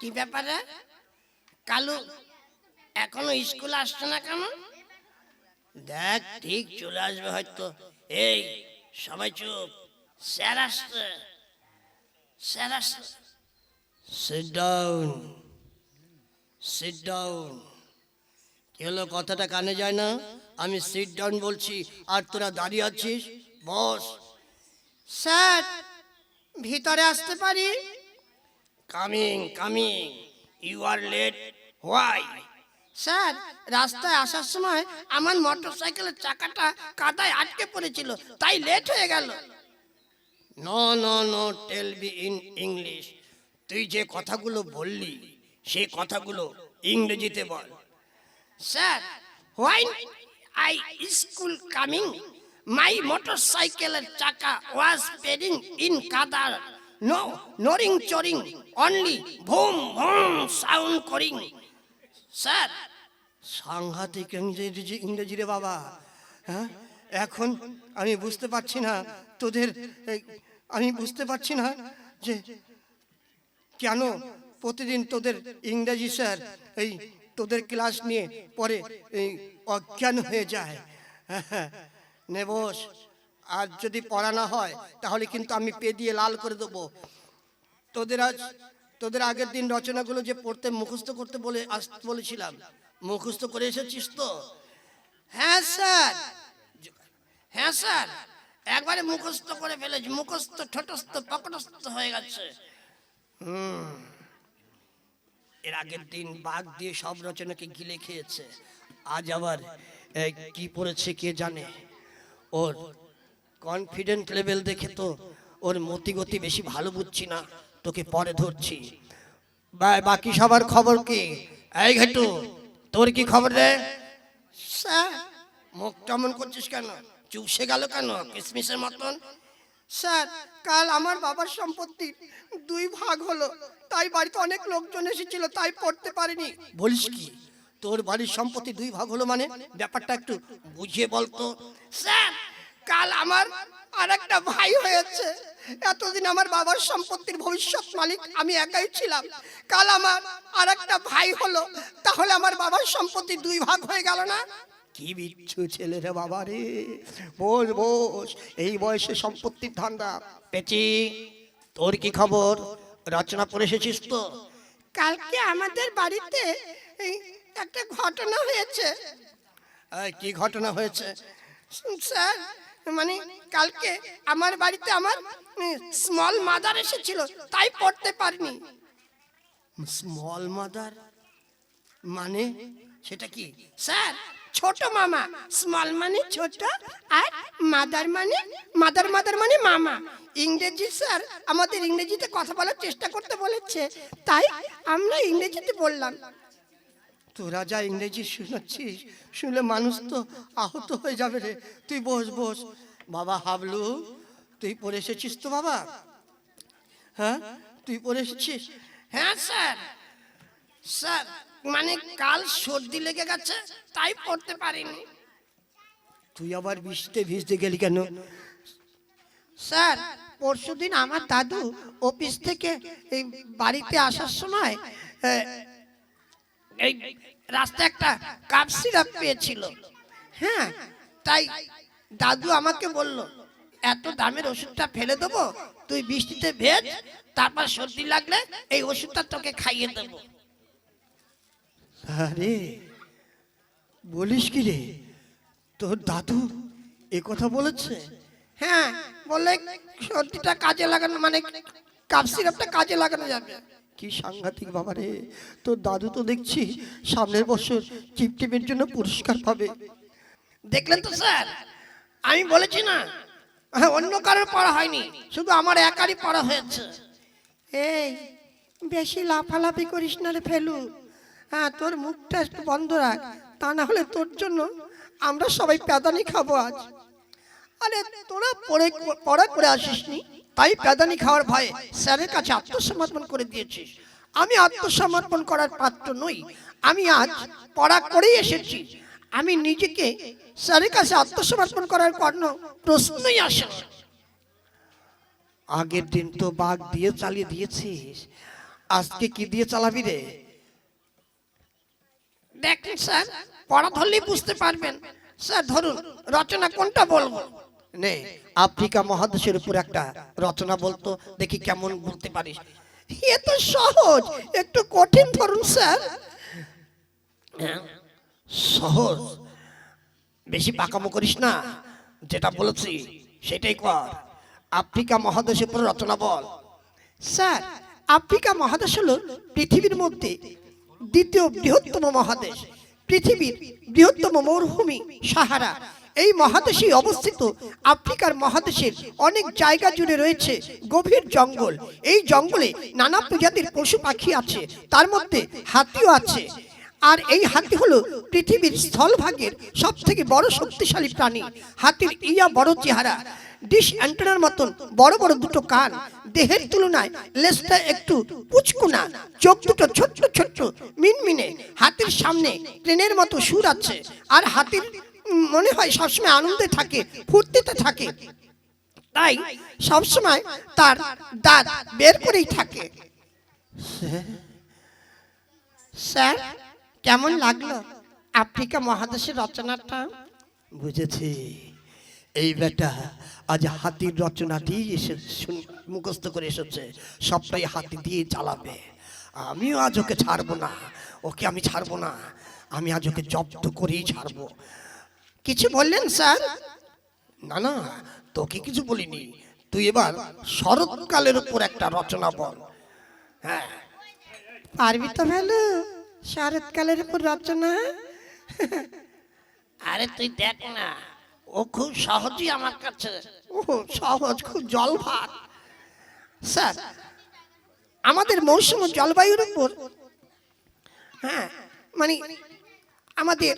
কি ব্যাপারে? কালু, এখনও স্কুল আসছে না কেন? দেখ, ঠিক চলে আসবে হয়তো। এই, সবাই চুপ। স্যার আসছে। স্যার আসছে। সিট ডাউন সিট ডাউন কি হলো, কথাটা কানে যায় না? আমি সিট ডাউন বলছি, আর তোরা দাঁড়িয়ে আছিস? বস। স্যার, ভিতরে আসতে পারি? Coming coming you are late why sir রাস্তায় আসার সময় আমার মোটর সাইকেলের চাকাটা কাদায় আটকে পড়েছিল তাই লেট হয়ে গেল। No no no tell be in English তুই যে কথাগুলো বললি সেই কথাগুলো ইংরেজিতে বল। Sir why I school coming my মোটরসাইকেলের চাকা ওয়াজ পেডিং ইন কাদার নো নরিং চরিং অনলি ভুম ভুম সাউন্ড করিং স্যার সাংঘাতিক ইংরেজি ইংরেজি রে বাবা হ্যাঁ? এখন আমি বুঝতে পারছি না তোদের আমি বুঝতে পারছি না যে কেন প্রতিদিন তোদের ইংরেজি স্যার, এই, তোদের ক্লাস নিয়ে পরে, এই, অজ্ঞান হয়ে যায়। নে বস। আর যদি পড়া না হয়, তাহলে কিন্তু আমি পে দিয়ে লাল করে দেবো। তোদের আজ, তোদের আগের দিন রচনাগুলো যে পড়তে মুখস্থ করতে বলে আসতে বলেছিলাম। মুখস্থ করে এসেছিস তো? হ্যাঁ স্যার। হ্যাঁ স্যার। একবারে মুখস্থ করে ফেলেছি। মুখস্থ, ঠোঁটস্থ, পকটস্থ হয়ে গেছে। হুম। এর আগের দিন বাঘ দিয়ে সব রচনাকে গিলে খেয়েছে। আজ আবার কি পড়েছে কে জানে? ওর কনফিডেন্ট লেভেল দেখে তো ওর মতিগতি বেশি ভালো বুঝছি না তোকে পরে ধরছি। বাকি সবার খবর কি? এই ঘেটু তোর কি খবর রে? স্যার মুখ কেমন করছিস কেন? চুপসে গেল কেন? কিসমিসের মতন? স্যার কাল আমার বাবার সম্পত্তি দুই ভাগ হলো। তাই বাড়িতে অনেক লোকজন এসেছিল তাই পড়তে পারিনি। বলিস কি? তোর বাড়ির সম্পত্তি দুই ভাগ হলো মানে? ব্যাপারটা একটু বুঝিয়ে বলতো স্যার কাল আমার আর একটা ভাই হয়েছে। এতদিন আমার বাবার সম্পত্তির ভবিষ্যৎ মালিক আমি একাই ছিলাম। কাল আমার আর একটা ভাই হলো। তাহলে আমার বাবার সম্পত্তি দুই ভাগ হয়ে গেল না? কি বিচ্ছু ছেলে রে বাবা রে। বস বস এই বয়সে সম্পত্তির ধান্দা। পেচি তোর কি খবর? রচনা পড়ে এসেছিস তো। কালকে আমাদের বাড়িতে একটা ঘটনা হয়েছে। কি ঘটনা হয়েছে? স্যার মানে কালকে আমার বাড়িতে আমার স্মল মাদার এসেছিল তাই পড়তে পারিনি। স্মল মাদার মানে সেটা কি? স্যার ছোট মামা স্মল মানে ছোট আর মাদার মানে মাদার মাদার মানে মামা। ইংরেজি স্যার আমাদের ইংরেজিতে কথা বলার চেষ্টা করতে বলেছে তাই আমরা ইংরেজিতে বললাম। তোরা যা ইংরেজি শুনাচ্ছিস শুনলে মানুষ তো আহত হয়ে যাবে রে। তুই বস বস। বাবা হাবলু, তুই পড়ে এসেছিস তো বাবা? হ্যাঁ? তুই পড়ে এসেছিস? হ্যাঁ স্যার। স্যার মানে কাল সর্দি লেগে গেছে, তাই পড়তে পারিনি। তুই আবার বৃষ্টিতে ভিজতে গেলি কেন? স্যার, পরশুদিন আমার দাদু অফিস থেকে এই বাড়িতে আসার সময় এই রাস্তায় একটা কাপ সিরাপ পেয়েছিল। হ্যাঁ তাই দাদু আমাকে বলল এত দামের ওষুধটা ফেলে দেবো তুই বৃষ্টিতে ভেজ তারপর সর্দি লাগলে এই ওষুধটা তোকে খাইয়ে দেবো। আরে বলিস কি রে? তোর দাদু এ কথা বলেছে? হ্যাঁ বললে সর্দিটা কাজে লাগানো মানে কাপ সিরাপটা কাজে লাগানো যাবে। কি সাংঘাতিক বাবা রে? তোর দাদু তো দেখছি সামনের বছর চিপটিপের জন্য পুরস্কার পাবে। দেখলেন তো স্যার? আমি বলেছি না? হ্যাঁ, অন্য কারোর পড়া হয়নি শুধু আমার একারই পড়া হয়েছে। এই বেশি লাফালাফি করিস না রে ফেলু। হ্যাঁ তোর মুখটা একটু বন্ধ রাখ তা না হলে তোর জন্য আমরা সবাই প্যাদানি খাব আজ। আরে তোরা পড়ে পড়া করে আসিসনি? তাই প্যাদানি খাওয়ার ভয়ে স্যারের কাছে আত্মসমর্পণ করে দিয়েছিস আমি আত্মসমর্পণ করার পাত্র নই। আমি আজ পড়া করেই এসেছি। আমি নিজেকে স্যারের কাছে আত্মসমর্পণ করার কোনো প্রশ্নই আসে আগের দিন তো বাঘ দিয়ে চালিয়ে দিয়েছিস। আজকে কি দিয়ে চালাবি রে? দেখেন স্যার, পড়া ধরলেই বুঝতে পারবেন। স্যার, ধরুন, রচনা কোনটা বলব? নে আফ্রিকা মহাদেশের উপর একটা রচনা বলতো দেখি কেমন বলতে পারিস। এ তো সহজ একটু কঠিন ধরুন স্যার। হ্যাঁ, সহজ। বেশি পাকামো করিস না যেটা বলেছি সেটাই কর। আফ্রিকা মহাদেশের উপর রচনা বল। স্যার আফ্রিকা মহাদেশ হলো পৃথিবীর মধ্যে দ্বিতীয় বৃহত্তম মহাদেশ। পৃথিবীর বৃহত্তম মরুভূমি সাহারা। এই মহাদেশে অবস্থিত আফ্রিকার মহাদেশের অনেক জায়গা জুড়ে রয়েছে গভীর জঙ্গল। এই জঙ্গলে নানা প্রজাতির পশু পাখি আছে, তার মধ্যে হাতিও আছে। আর এই হাতি হলো পৃথিবীর স্থলভাগের সব থেকে বড় শক্তিশালী প্রাণী। হাতির ইয়া বড় চেহারা, ডিশ অ্যান্টেনার মতন বড় বড় দুটো কান, দেহের তুলনায় লেজটা একটু পুচকুনা, চোখ দুটো ছোট্ট ছোট্ট মিনমিনে। হাতির সামনে ট্রেনের মতো সুর আছে, আর হাতির মনে হয় সবসময় আনন্দে থাকে, ফুর্তিতে থাকে। তাই সবসময় তার দাঁত বের করেই থাকে। স্যার, কেমন লাগল আফ্রিকা মহাদেশের রচনাটা? বুঝেছি। এই বেটা আজ হাতির রচনাটি এসে মুখস্থ করে এসেছে। সবটাই হাতি দিয়ে চালাবে। আমিও আজ ওকে ছাড়বো না। ওকে আমি ছাড়বো না। আমি আজ ওকে জব্দ করেই ছাড়বো। কিছু বললেন স্যার? না না তোকে কিছু বলিনি। তুই এবার শরৎকালের উপর একটা রচনা বল। হ্যাঁ। পারবি তো ভালো শরৎকালের উপর রচনা? আরে তুই দেখ না ও খুব সহজই আমার কাছে ও সহজ খুব জল ভাত স্যার আমাদের মৌসুম ও জলবায়ুর উপর হ্যাঁ মানে আমাদের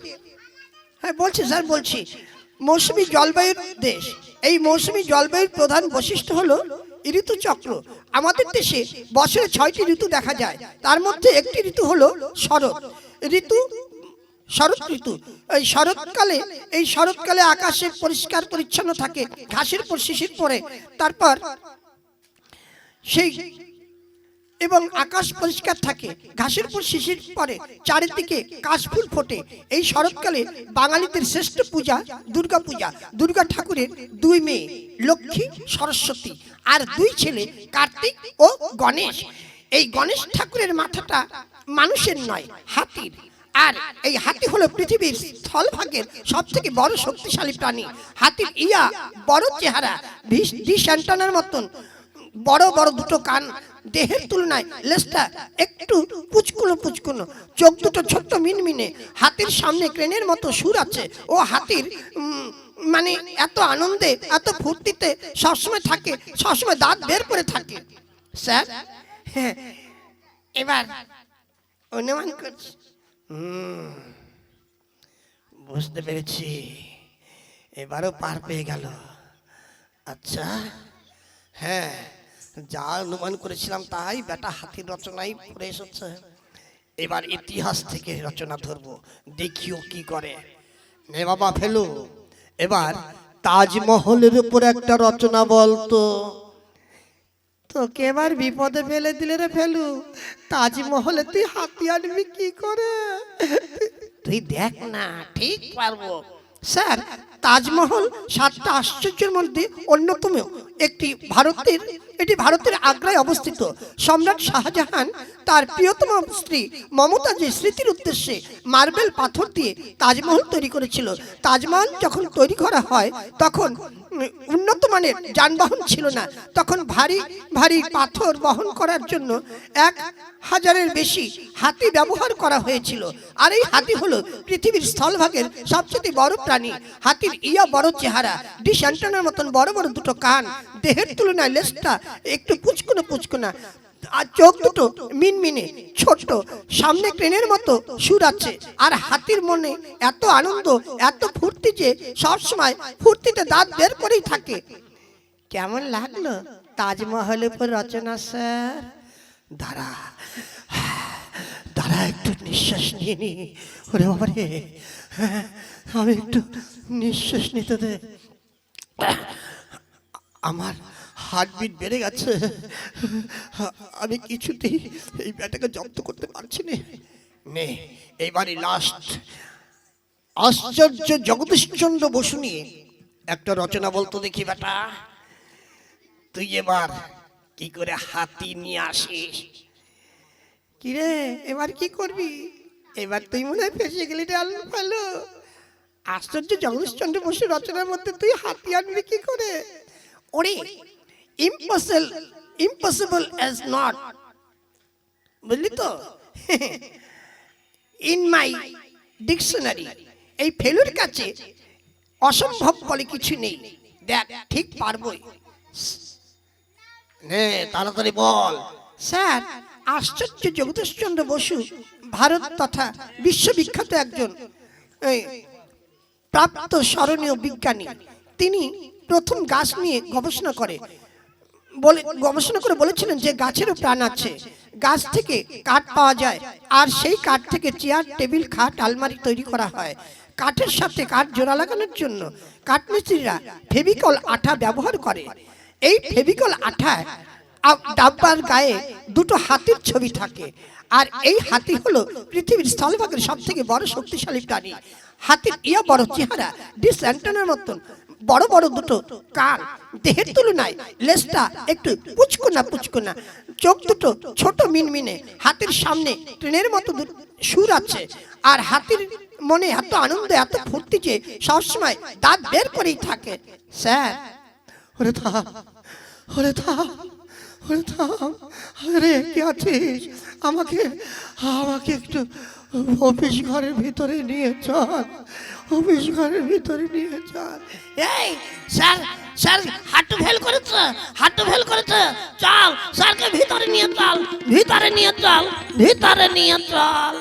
হ্যাঁ বলছি, স্যার, বলছি। মৌসুমী জলবায়ুর দেশ। এই মৌসুমী জলবায়ুর প্রধান বৈশিষ্ট্য হলো ঋতুচক্র আমাদের দেশে বছরে ছয়টি ঋতু দেখা যায়। তার মধ্যে একটি ঋতু হলো শরৎ। ঋতু শরৎ ঋতু। এই শরৎকালে এই শরৎকালে আকাশে পরিষ্কার পরিচ্ছন্ন থাকে, ঘাসের পর। শিশির পড়ে তারপর সেই এবং আকাশ পরিষ্কার থাকে, ঘাসের পর শিশির পরে চারিদিকে কাশফুল ফোটে। এই শরৎকালে বাঙালিদের শ্রেষ্ঠ পূজা দুর্গা পূজা দুর্গা ঠাকুরের দুই মেয়ে, লক্ষ্মী, সরস্বতী আর দুই ছেলে, কার্তিক ও গণেশ। এই গণেশ ঠাকুরের মাথাটা মানুষের নয়, হাতির। আর এই হাতি হলো পৃথিবীর স্থলভাগের সব থেকে বড় শক্তিশালী প্রাণী। হাতির ইয়া বড় চেহারা ডিশ অ্যান্টানার মতন। বড় বড় দুটো কান দেহের তুলনায় লেজটা একটু পুচকুনো পুচকুনো, চোখ দুটো ছোট্ট মিনমিনে, হাতির সামনে ক্রেনের মতো সুর আছে। ও হাতির মানে এত আনন্দে, এত ফুর্তিতে সবসময় থাকে, সবসময় দাঁত বের করে থাকে। স্যার হ্যাঁ এবার অনুমান করছি। বুঝতে পেরেছি। এবারও পার পেয়ে গেল। আচ্ছা হ্যাঁ। যা অনুমান করেছিলাম তাই বেটা হাতির রচনাই পড়ে এসেছে। এবার ইতিহাস থেকে রচনা ধরবো দেখিও কি করে। নে বাবা ফেলু এবার তাজমহলের উপর একটা রচনা বলতো তোকে এবার বিপদে ফেলে দিলে রে ফেলু তাজমহলে তুই হাতি আনবি কি করে? তুই দেখ না ঠিক পারব। স্যার তাজমহল সাতটা আশ্চর্যের মধ্যে অন্যতম। একটি ভারতের এটি ভারতের আগ্রায় অবস্থিত। সম্রাট শাহজাহান তার প্রিয়তম স্ত্রী মমতাজের স্মৃতির উদ্দেশ্যে মার্বেল পাথর দিয়ে তাজমহল তৈরি করেছিল, তাজমহল যখন তৈরি করা হয়, তখন উন্নত মানের যানবাহন ছিল না। তখন ভারী ভারী পাথর বহন করার জন্য এক হাজারের বেশি হাতি ব্যবহার করা হয়েছিল। আর এই হাতি হলো পৃথিবীর স্থলভাগের সবচেয়ে বড় প্রাণী। হাতির ইয়া বড় চেহারা, ডিশ অ্যান্টেনার মতন বড় বড় দুটো কান দেহের তুলনায় লেজটা একটু পুচকুনো পুচকুনা। আর চোখ দুটো মিনমিনে ছোট সামনে ট্রেনের মতো সুর আছে। আর হাতির মনে এত আনন্দ এত ফুর্তি যে সবসময় ফুর্তিতে দাঁত বের করেই থাকে। কেমন লাগল তাজমহলের উপর রচনা স্যার? দাঁড়া দাঁড়া একটু নিঃশ্বাস নিয়ে নি। ওরে হ্যাঁ, আমি একটু নিঃশ্বাস নিতে দে। আমার হার্টবিট বেড়ে গেছে। আমি কিছুতেই এই ব্যাটাকে জব্দ করতে পারছি না। নে, এইবারই লাস্ট আশ্চর্য জগদীশচন্দ্র বসু নিয়ে একটা রচনা বলতো দেখি বেটা তুই এবার কি করে হাতি নিয়ে আসিস? কিরে, এবার কি করবি? এবার তুই মনে হয় ফেসে গেলি রে ফালু। আশ্চর্য জগদীশচন্দ্র বসু রচনার মধ্যে তুই হাতি আনবি কি করে? ওরে ইম্পসিবল ইম্পসিবল অ্যাজ নট বুঝলি তো ইন মাই ডিকশনারি এই ফেলুর কাছে অসম্ভব বলে কিছু নেই। দেখ, ঠিক পারবই। নে, তাড়াতাড়ি বল। স্যার, আশ্চর্য জগদীশচন্দ্র বসু ভারত তথা বিশ্ববিখ্যাত একজন প্রাপ্ত স্মরণীয় বিজ্ঞানী। তিনি প্রথম গাছ নিয়ে গবেষণা করে। বলে গবেষণা করে বলেছিলেন যে গাছেরও প্রাণ আছে। গাছ থেকে কাঠ পাওয়া যায়, আর সেই কাঠ থেকে চেয়ার, টেবিল, খাট, আলমারি তৈরি করা হয়। কাঠের সাথে কাঠ জোড়া লাগানোর জন্য কাঠমিস্ত্রিরা ফেভিকল আঠা ব্যবহার করে। এই ফেভিকল আঠায় ডাব্বার গায়ে দুটো হাতির ছবি থাকে, আর এই হাতি হলো পৃথিবীর স্থলভাগের সব থেকে বড় শক্তিশালী প্রাণী। হাতির ইয়া বড় চেহারা, ডিস অ্যান্টেনার মতন। বড় বড় দুটো কান দেহের তুলনায় লেজটা একটু পুচকোনা পুচকোনা চোখ দুটো ছোট মিনমিনে। হাতের সামনে ট্রেনের মতো সুর আছে। আর হাতির মনে এত আনন্দ, এত ফুর্তি যে সবসময় দাঁত বের করেই থাকে। স্যার। ওরে থা ওরে থা ওরে থা আরে, কি আছিস? আমাকে আমাকে একটু অফিস ঘরের ভিতরে নিয়ে চল, অফিস ঘরের ভিতরে নিয়ে চল। এই, স্যার স্যার, হাঁটু ফেল করেছে, হাঁটু ফেল করেছে। চল, স্যারকে ভিতরে নিয়ে চল, ভিতরে নিয়ে চল, ভিতরে নিয়ে চল।